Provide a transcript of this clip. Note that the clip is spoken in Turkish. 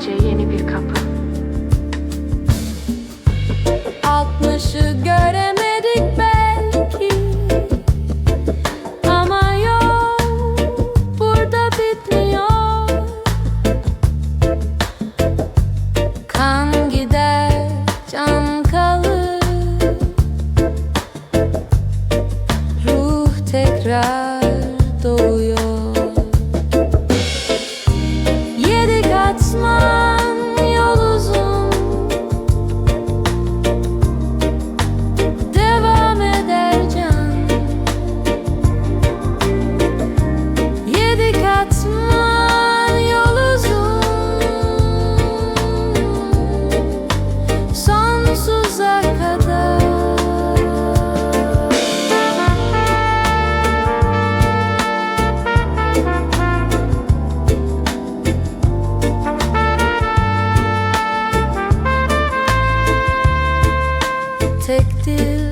sadece yeni bir kapı. Altmışı göremedik belki. Ama yol burada bitmiyor. Kan gider, can kalır. Ruh tekrar doğuyor. smile. detective